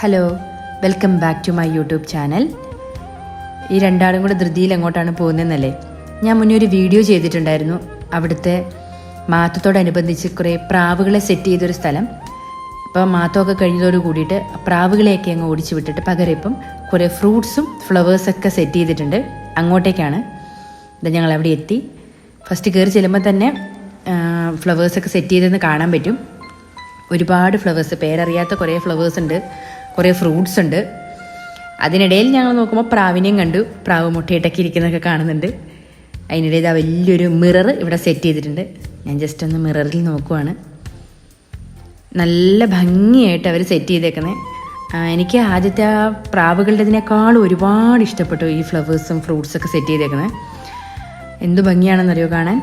Hello welcome back to my YouTube channel ഈ രണ്ടാളും കൂടെ ധൃതിയിൽ എങ്ങോട്ടാണ് പോകുന്നതെന്നല്ലേ? ഞാൻ മുന്നേ ഒരു വീഡിയോ ചെയ്തിട്ടുണ്ടായിരുന്നു. അവിടുത്തെ മാത്തത്തോടനുബന്ധിച്ച് കുറേ പ്രാവുകളെ സെറ്റ് ചെയ്തൊരു സ്ഥലം. അപ്പോൾ മാത്തമൊക്കെ കഴിഞ്ഞതോട് കൂടിയിട്ട് പ്രാവുകളെയൊക്കെ അങ്ങ് ഓടിച്ചു വിട്ടിട്ട് പകരം ഇപ്പം കുറേ ഫ്രൂട്ട്സും ഫ്ലവേഴ്സൊക്കെ സെറ്റ് ചെയ്തിട്ടുണ്ട്. അങ്ങോട്ടേക്കാണ്. ഇത് ഞങ്ങൾ അവിടെ എത്തി. ഫസ്റ്റ് കയറി ചെല്ലുമ്പോൾ തന്നെ ഫ്ലവേഴ്സൊക്കെ സെറ്റ് ചെയ്തെന്ന് കാണാൻ പറ്റും. ഒരുപാട് ഫ്ലവേഴ്സ് പേരറിയാത്ത കുറേ ഫ്ലവേഴ്സ് ഉണ്ട്. കുറേ ഫ്രൂട്ട്സ് ഉണ്ട്. അതിനിടയിൽ ഞങ്ങൾ നോക്കുമ്പോൾ പ്രാവിനെയും കണ്ടു. പ്രാവ് മുട്ടയിട്ടൊക്കെ ഇരിക്കുന്നതൊക്കെ കാണുന്നുണ്ട്. അതിനിടയിൽ ഇതാ വലിയൊരു മിറർ ഇവിടെ സെറ്റ് ചെയ്തിട്ടുണ്ട്. ഞാൻ ജസ്റ്റ് ഒന്ന് മിററിൽ നോക്കുവാണ്. നല്ല ഭംഗിയായിട്ട് അവർ സെറ്റ് ചെയ്തേക്കുന്നത് എനിക്ക് ആദ്യത്തെ ആ പ്രാവുകളുടേതിനേക്കാളും ഒരുപാട് ഇഷ്ടപ്പെട്ടു ഈ ഫ്ലവേഴ്സും ഫ്രൂട്ട്സൊക്കെ സെറ്റ് ചെയ്തേക്കുന്നത് എന്ത് ഭംഗിയാണെന്നറിയോ കാണാൻ?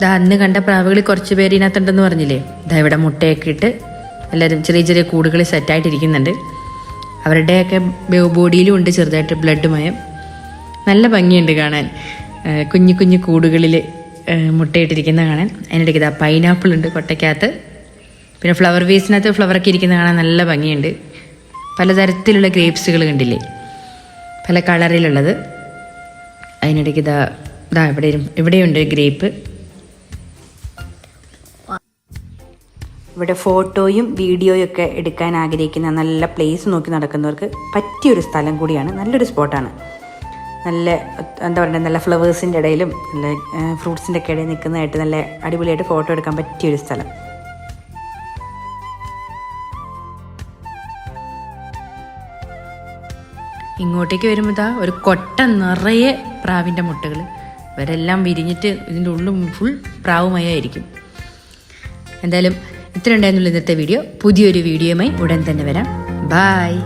ദാ അന്ന് കണ്ട പ്രാവുകളിൽ കുറച്ച് പേര് ഇതിനകത്തുണ്ടെന്ന് പറഞ്ഞില്ലേ? ദാ ഇവിടെ മുട്ടയൊക്കെ ഇട്ട് എല്ലാവരും ചെറിയ ചെറിയ കൂടുകളിൽ സെറ്റായിട്ടിരിക്കുന്നുണ്ട് അവരുടെയൊക്കെ ബോഡിയിലും ഉണ്ട് ചെറുതായിട്ട് ബ്ലഡ് മയം. നല്ല ഭംഗിയുണ്ട് കാണാൻ. കുഞ്ഞു കുഞ്ഞു കൂടുകളിൽ മുട്ടയിട്ടിരിക്കുന്ന കാണാൻ. അതിനിടയ്ക്ക് ഇതാ പൈനാപ്പിൾ ഉണ്ട് കൊട്ടയ്ക്കകത്ത്. പിന്നെ ഫ്ലവർ വേസിനകത്ത് ഫ്ലവറൊക്കെ ഇരിക്കുന്ന കാണാൻ നല്ല ഭംഗിയുണ്ട്. പലതരത്തിലുള്ള ഗ്രേപ്സുകൾ കണ്ടില്ലേ? പല കളറിലുള്ളത് അതിനിടയ്ക്ക് ഇതാ ഇതാ ഇവിടെ ഇവിടെയുണ്ട് ഗ്രേപ്പ് ഇവിടെ ഫോട്ടോയും വീഡിയോയും ഒക്കെ എടുക്കാൻ ആഗ്രഹിക്കുന്ന നല്ല പ്ലേസ് നോക്കി നടക്കുന്നവർക്ക് പറ്റിയൊരു സ്ഥലം കൂടിയാണ്. നല്ലൊരു സ്പോട്ടാണ് നല്ല എന്താ പറയുക നല്ല ഫ്ലവേഴ്സിന്റെ ഇടയിലും നല്ല ഫ്രൂട്ട്സിന്റെ ഒക്കെ ഇടയിൽ നിൽക്കുന്നതായിട്ട് നല്ല അടിപൊളിയായിട്ട് ഫോട്ടോ എടുക്കാൻ പറ്റിയൊരു സ്ഥലം. ഇങ്ങോട്ടേക്ക് വരുമ്പോൾ താ ഒരു കൊട്ട നിറയെ പ്രാവിന്റെ മുട്ടകൾ ഇവരെല്ലാം വിരിഞ്ഞിട്ട് ഇതിന്റെ ഉള്ളും ഫുൾ പ്രാവുമയായിരിക്കും. എന്തായാലും ഇത്ര ഉണ്ടായിരുന്നുള്ളൂ ഇന്നത്തെ വീഡിയോ പുതിയൊരു വീഡിയോയുമായി ഉടൻ തന്നെ വരാം. ബായ്